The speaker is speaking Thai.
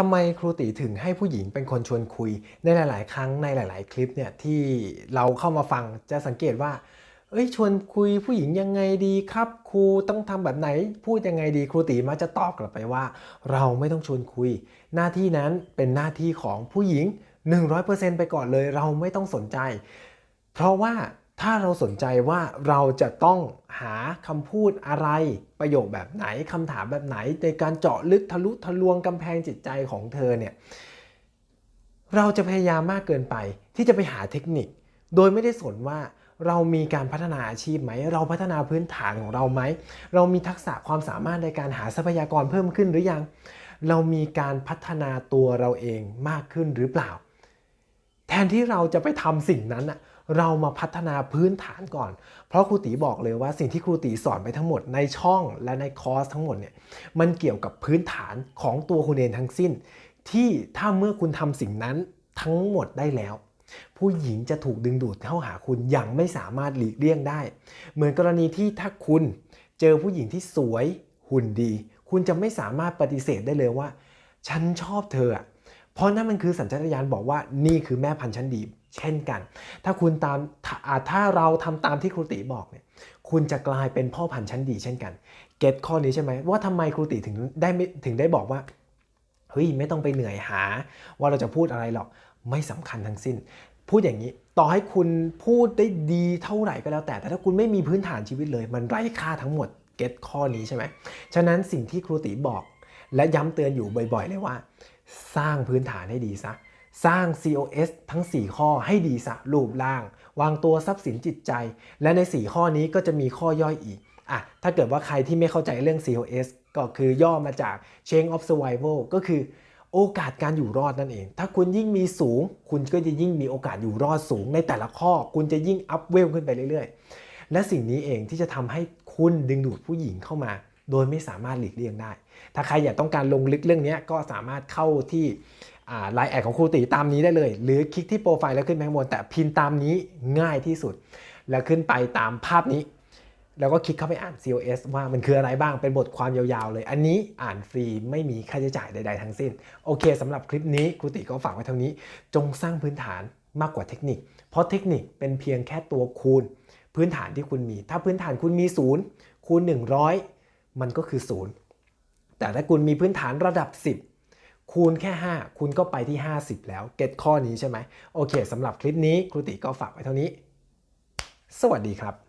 ทำไมครูตีถึงให้ผู้หญิงเป็นคนชวนคุยในหลาย ๆ ครั้งในหลาย ๆ คลิปเนี่ยที่เราเข้ามาฟังจะสังเกตว่า เอ้ยชวนคุยผู้หญิงยังไงดีครับ ครูต้องทำแบบไหน พูดยังไงดีครูตีมักจะตอบกลับไปว่า เราไม่ต้องชวนคุย หน้าที่นั้นเป็นหน้าที่ของผู้หญิง 100%ไปก่อนเลยเราไม่ต้องสนใจ เพราะว่า ถ้าเราสนใจว่าเราจะต้องหาคำพูดอะไร ประโยคแบบไหนคำถามแบบไหน ในการเจาะลึกทะลุทะลวงกำแพงจิตใจของเธอเนี่ยเราจะพยายามมากเกินไป ที่จะไปหาเทคนิค โดยไม่ได้สนว่าเรามีการพัฒนาอาชีพไหม เราพัฒนาพื้นฐานของเราไหม เรามีทักษะความสามารถในการหาทรัพยากรเพิ่มขึ้นหรือยัง เรามีการพัฒนาตัวเราเองมากขึ้นหรือเปล่า แทนที่เราจะไปทำสิ่งนั้นอะเรามาพัฒนาพื้นฐานก่อน เพราะครูตีบอกเลยว่าสิ่งที่ครูตีสอนไปทั้งหมดในช่องและในคอร์สทั้งหมดเนี่ยมันเกี่ยวกับพื้นฐานของตัวคุณเองทั้งสิ้น ที่ถ้าเมื่อคุณทำสิ่งนั้นทั้งหมดได้แล้ว ผู้หญิงจะถูกดึงดูดเข้าหาคุณอย่างไม่สามารถหลีกเลี่ยงได้ เหมือนกรณีที่ถ้าคุณเจอผู้หญิงที่สวยหุ่นดี คุณจะไม่สามารถปฏิเสธได้เลยว่า ฉันชอบเธออะ เพราะนั่นมันคือสัญชาตญาณบอกว่านี่คือแม่พันธุ์ชั้นดี เช่นกัน ถ้าคุณตามถ้าอ่าถ้าเราทำตามที่ครูติบอกเนี่ยคุณจะกลายเป็นพ่อพันธุ์ชั้นดี เช่นกัน เก็ตข้อนี้ใช่ไหมว่าทำไมครูติถึงได้ไม่ถึงได้บอกว่าเฮ้ยไม่ต้องไปเหนื่อยหา ว่าเราจะพูดอะไรหรอกไม่สำคัญทั้งสิ้น พูดอย่างนี้ต่อให้คุณพูดได้ดีเท่าไหร่ก็แล้วแต่ แต่ถ้าคุณไม่มีพื้นฐานชีวิตเลย มันไร้ค่าทั้งหมดเก็ตข้อนี้ใช่ไหมฉะนั้นสิ่งที่ครูติบอก และย้ำเตือนอยู่บ่อยๆ เลยว่า สร้างพื้นฐานให้ดีซะ สร้าง COS ทั้ง 4 ข้อให้ดีซะ รูปร่าง วางตัวทรัพย์สินจิตใจ และใน 4 ข้อนี้ก็จะมีข้อย่อยอีกอะถ้าเกิดว่าใครที่ไม่เข้าใจเรื่อง COS ก็คือย่อมาจาก Chain of Survival ก็คือโอกาสการอยู่รอดนั่นเอง ถ้าคุณยิ่งมีสูง คุณก็จะยิ่งมีโอกาสอยู่รอดสูงในแต่ละข้อ คุณจะยิ่งอัพเวลขึ้นไปเรื่อยๆ และสิ่งนี้เองที่จะทำให้คุณดึงดูดผู้หญิงเข้ามา โดยไม่สามารถหลีกเลี่ยงได้ ถ้าใครอยากต้องการลงลึกเรื่องนี้ก็สามารถเข้าที่ไลน์แอดของครูตีตามนี้ได้เลย หรือคลิกที่โปรไฟล์แล้วขึ้นไปข้างบนแต่พิมพ์ตามนี้ง่ายที่สุด แล้วขึ้นไปตามภาพนี้ แล้วก็คลิกเข้าไปอ่าน COS ว่ามันคืออะไรบ้างเป็นบทความยาวๆเลย อันนี้อ่านฟรีไม่มีค่าใช้จ่ายใด ๆ ทั้งสิ้น โอเคสำหรับคลิปนี้ครูติก็ฝากไว้เท่านี้ จงสร้างพื้นฐานมากกว่าเทคนิค เพราะเทคนิคเป็นเพียงแค่ตัวคูณ พื้นฐานที่คุณมี ถ้าพื้นฐานคุณมีศูนย์คูณ100 มันก็คือศูนย์แต่ถ้าคุณมีพื้นฐานระดับ 10 คูณแค่ 5 คุณก็ไปที่ 50 แล้วเก็ตข้อนี้ใช่ไหมโอเคสำหรับคลิปนี้ครูติก็ฝากไว้เท่านี้ สวัสดีครับ